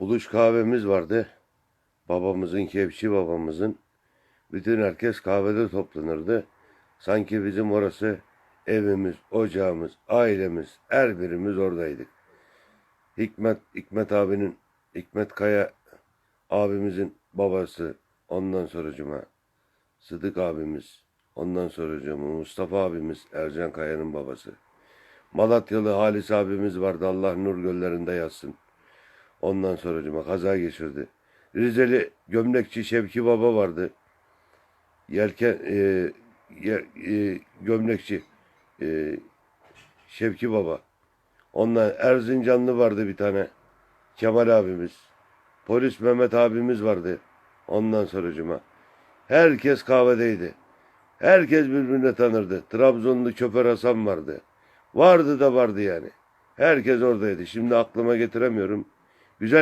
Buluş kahvemiz vardı. Babamızın, Kevşi babamızın. Bütün herkes kahvede toplanırdı. Sanki bizim orası evimiz, ocağımız, ailemiz, her birimiz oradaydık. Hikmet, Hikmet abinin, Hikmet Kaya abimizin babası, ondan sonracıma Sıdık abimiz, ondan sonracıma Mustafa abimiz, Ercan Kaya'nın babası. Malatyalı Halis abimiz vardı, Allah nur göllerinde yatsın. Ondan sonracıma kaza geçirdi. Rizeli gömlekçi Şevki Baba vardı. Yelken, e, ye- e, gömlekçi e, Şevki Baba. Ondan Erzincanlı vardı bir tane. Kemal abimiz. Polis Mehmet abimiz vardı. Ondan sonracıma. Herkes kahvedeydi. Herkes birbirini tanırdı. Trabzonlu Köper Hasan vardı. Vardı da vardı yani. Herkes oradaydı. Şimdi aklıma getiremiyorum.